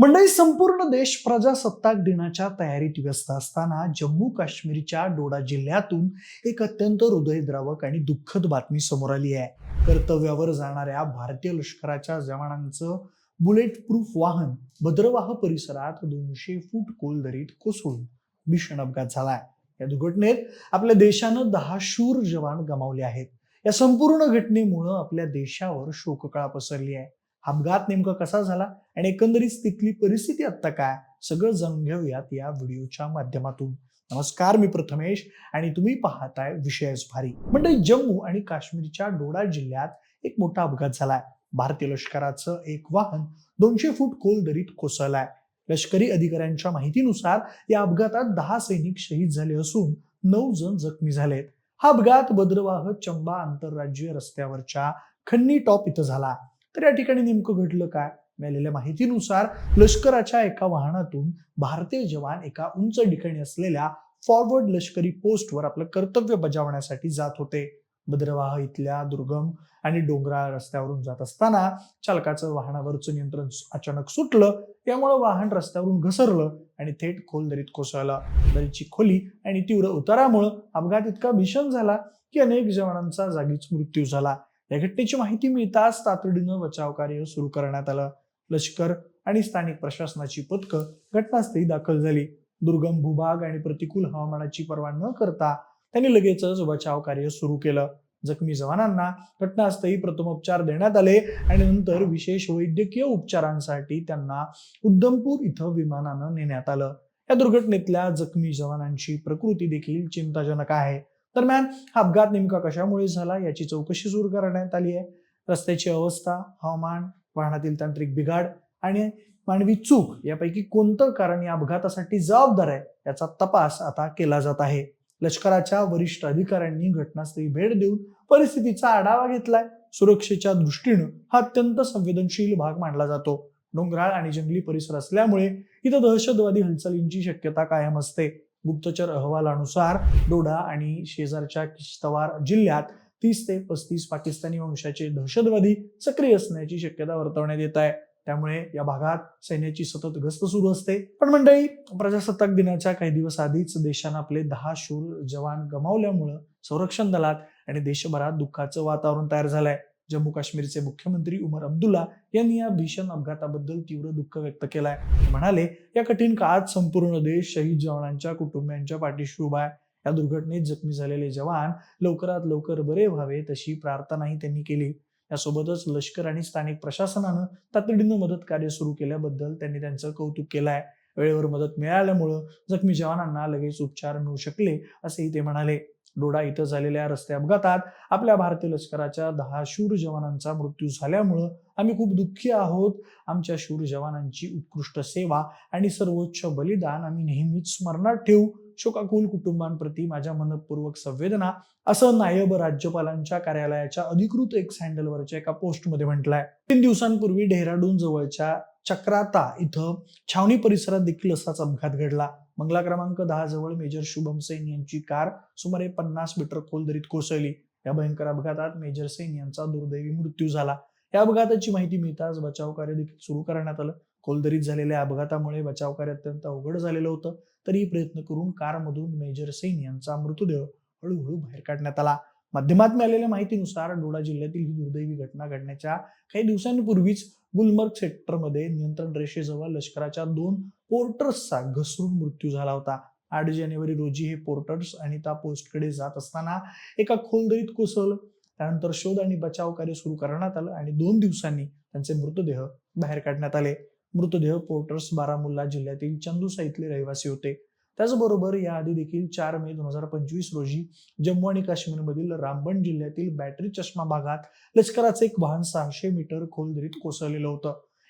मंडळी संपूर्ण देश प्रजासत्ताक दिनाच्या तयारीत व्यस्त असताना जम्मू काश्मीरच्या डोडा जिल्ह्यातून एक अत्यंत हृदयद्रावक आणि दुःखद बातमी समोर आली आहे. कर्तव्यावर जाणाऱ्या भारतीय लष्कराच्या जवानांचं बुलेट प्रूफ वाहन भद्रवाह परिसरात दोनशे फूट खोल दरीत कोसळून भीषण अपघात झालाय या दुर्घटनेत आपल्या देशानं दहा शूर जवान गमावले आहेत. या संपूर्ण घटनेमुळं आपल्या देशावर शोककळा पसरली आहे. अपघात नेमका कसा झाला आणि एकंदरीत तिथली परिस्थिती आत्ता काय सगळं जाणून घेऊयात या व्हिडिओच्या माध्यमातून. नमस्कार मी प्रथमेश आणि तुम्ही पाहताय विषयच भारी. म्हणजे जम्मू आणि काश्मीरच्या डोडा जिल्ह्यात एक मोठा अपघात झालाय. भारतीय लष्कराचं एक वाहन दोनशे फूट खोल दरीत कोसळलाय. लष्करी अधिकाऱ्यांच्या माहितीनुसार या अपघातात दहा सैनिक शहीद झाले असून नऊ जण जखमी झालेत. हा अपघात भद्रवाह चंबा आंतरराज्यीय रस्त्यावरच्या खन्नी टॉप इथं झाला. तर या ठिकाणी नेमकं घडलं काय? मिळालेल्या माहितीनुसार लष्कराच्या एका वाहनातून भारतीय जवान एका उंच ठिकाणी असलेल्या फॉरवर्ड लष्करी पोस्टवर आपलं कर्तव्य बजावण्यासाठी जात होते. भद्रवाह इथल्या दुर्गम आणि डोंगराळ रस्त्यावरून जात असताना चालकाचं वाहनावरचं नियंत्रण अचानक सुटलं. त्यामुळे वाहन रस्त्यावरून घसरलं आणि थेट खोल दरीत कोसळलं. दरीची खोली आणि तीव्र उतारामुळं अपघात इतका भीषण झाला की अनेक जवानांचा जागीच मृत्यू झाला. या घटनेची माहिती मिळताच तातडीनं बचाव कार्य सुरू करण्यात आलं. लष्कर आणि स्थानिक प्रशासनाची पथकं घटनास्थळी दाखल झाली. दुर्गम भूभाग आणि प्रतिकूल हवामानाची पर्वा न करता त्यांनी लगेचच बचाव कार्य सुरू केलं. जखमी जवानांना घटनास्थळी प्रथमोपचार देण्यात आले आणि नंतर विशेष वैद्यकीय उपचारांसाठी त्यांना उद्धमपूर इथं विमानानं नेण्यात आलं. या दुर्घटनेतल्या जखमी जवानांची प्रकृती देखील चिंताजनक आहे. दरम्यान हा अपघात नेमका कशामुळे झाला याची चौकशी सुरू करण्यात आली आहे. रस्त्याची अवस्था हवामान वाहनातील तांत्रिक बिघाड आणि मानवी चूक यापैकी कोणतं कारण या अपघातासाठी जबाबदार आहे याचा तपास आता केला जात आहे. लष्कराच्या वरिष्ठ अधिकाऱ्यांनी घटनास्थळी भेट देऊन परिस्थितीचा आढावा घेतलाय. सुरक्षेच्या दृष्टीनं हा अत्यंत संवेदनशील भाग मानला जातो. डोंगराळ आणि जंगली परिसर असल्यामुळे इथं दहशतवादी हालचालींची शक्यता कायम असते. गुप्तचर अहवालानुसार डोडा आणि शेजारच्या किश्तवार जिल्ह्यात तीस ते पस्तीस पाकिस्तानी वंशाचे दहशतवादी सक्रिय असण्याची शक्यता वर्तवण्यात येत आहे. त्यामुळे या भागात सैन्याची सतत गस्त सुरू असते. पण मंडळी प्रजासत्ताक दिनाच्या काही दिवस आधीच देशानं आपले दहा शूर जवान गमावल्यामुळं संरक्षण दलात आणि देशभरात दुःखाचं वातावरण तयार झालंय. जम्मू काश्मीरचे मुख्यमंत्री उमर अब्दुल्ला यांनी या भीषण अपघाताबद्दल तीव्र दुःख व्यक्त केलं आहे म्हणाले या कठीण काळात संपूर्ण देश शहीद जवानांच्या कुटुंबियांच्या पाठीशी उभा आहे. या दुर्घटनेत जखमी झालेले जवान लवकरात लवकर बरे व्हावे तशी प्रार्थनाही त्यांनी केली. यासोबतच लष्कर आणि स्थानिक प्रशासनानं तातडीनं मदत कार्य सुरू केल्याबद्दल त्यांनी त्यांचं कौतुक केलं आहे वेळेवर मदत मिळाल्यामुळं जखमी जवानांना लगेच उपचार मिळू शकले असेही ते म्हणाले. डोडा इथं झालेल्या रस्ते अपघातात आपल्या भारतीय लष्कराच्या दहा शूर जवानांचा मृत्यू झाल्यामुळं आम्ही खूप दुःखी आहोत. आमच्या शूर जवानांची उत्कृष्ट सेवा आणि सर्वोच्च बलिदान आम्ही नेहमीच स्मरणात ठेवू. शोकाकुल कुटुंबांप्रती माझ्या मनपूर्वक संवेदना असं नायब राज्यपालांच्या कार्यालयाच्या अधिकृत एक्स हँडलवरच्या एका पोस्टमध्ये म्हटलंय. तीन दिवसांपूर्वी डेहराडून जवळच्या चक्राता इथं छावणी परिसरात देखील असाच अपघात घडला. मंगला क्रमांक दहा जवळ मेजर शुभम सेन यांची कार सुमारे पन्नास मीटर खोल दरीत कोसळली. या भयंकर अपघातात मेजर सेन यांचा दुर्दैवी मृत्यू झाला. या अपघाताची माहिती मिळताच बचाव कार्य देखील सुरू करण्यात आलं. खोलदरीत झालेल्या अपघातामुळे बचाव कार्य अत्यंत अवघड झालेलं होतं. तरी प्रयत्न करून कारमधून मेजर सेन यांचा मृतदेह हळूहळू बाहेर काढण्यात आला. माध्यमात मिळालेल्या माहितीनुसार डोडा जिल्ह्यातील ही दुर्दैवी घटना घडण्याच्या काही दिवसांपूर्वीच गुलमर्ग सेक्टरमध्ये नियंत्रण रेषेजवळ लष्कराच्या दोन पोर्टर्सचा घसरून मृत्यू झाला होता. आठ जानेवारी रोजी हे पोर्टर्स आणि त्या पोस्टकडे जात असताना एका खोलदरीत कोसळलं. त्यानंतर शोध आणि बचाव कार्य सुरू करण्यात आलं आणि दोन दिवसांनी त्यांचे मृतदेह बाहेर काढण्यात आले. मृतदेह पोर्टर्स बारामुल्ला जिल्ह्यातील चंदुसा इथले रहिवासी होते. त्याचबरोबर याआधी देखील चार मे दोन हजार पंचवीस रोजी जम्मू आणि काश्मीरमधील रामबन जिल्ह्यातील बॅटरी चष्मा भागात लष्कराचे एक वाहन सहाशे मीटर खोल दरीत कोसळलेलं होतं.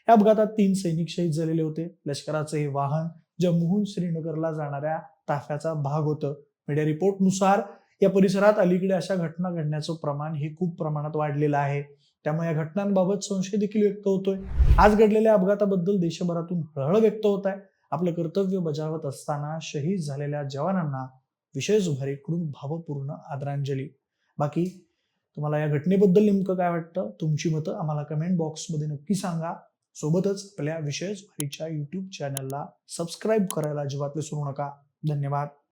या अपघातात तीन सैनिक शहीद झालेले होते. लष्कराचे हे वाहन जम्मूहून श्रीनगरला जाणाऱ्या ताफ्याचा भाग होतं. मीडिया रिपोर्टनुसार या परिसरात अलीकडे अशा घटना घडण्याचं प्रमाण हे खूप प्रमाणात वाढलेलं आहे. त्यामुळे या घटनांबाबत संशय देखील व्यक्त होतोय. आज घडलेल्या अपघाताबद्दल देशभरातून हळहळ व्यक्त होत आहे. आपलं कर्तव्य बजावत असताना शहीद झालेल्या जवानांना विशेष भारीकडून भावपूर्ण आदरांजली. बाकी तुम्हाला या घटनेबद्दल नेमकं काय वाटतं? तुमची मतं आम्हाला कमेंट बॉक्समध्ये नक्की सांगा. सोबतच आपल्या विशेष भारीच्या यूट्यूब चॅनलला सबस्क्राईब करायला अजिबात विसरू नका. धन्यवाद.